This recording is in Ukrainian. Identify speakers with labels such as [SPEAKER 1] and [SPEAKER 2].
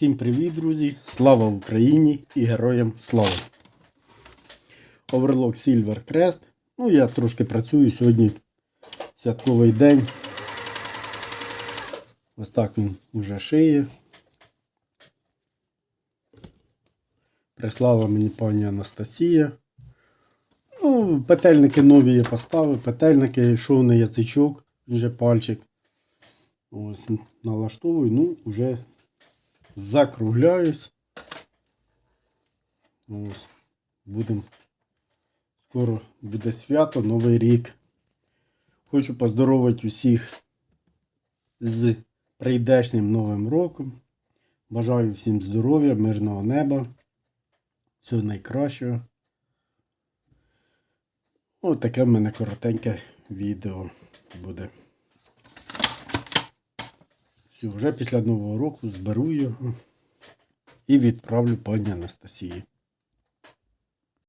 [SPEAKER 1] Всім привіт, друзі! Слава Україні і героям слава! Overlock Silver Crest. Ну, я трошки працюю сьогодні святковий день. Ось так він уже шиє. Прислала мені пані Анастасія. Ну, петельники нові я поставив, петельники, йшов на язичок, вже пальчик. Ось налаштовую, ну, вже закругляюсь. Ось. Будем. Скоро буде свято, Новий рік. Хочу поздоровити усіх з прийдешнім Новим роком. Бажаю всім здоров'я, мирного неба. Всього найкращого. Ось таке в мене коротеньке відео буде. Вже після Нового року зберу його і відправлю пані Анастасії.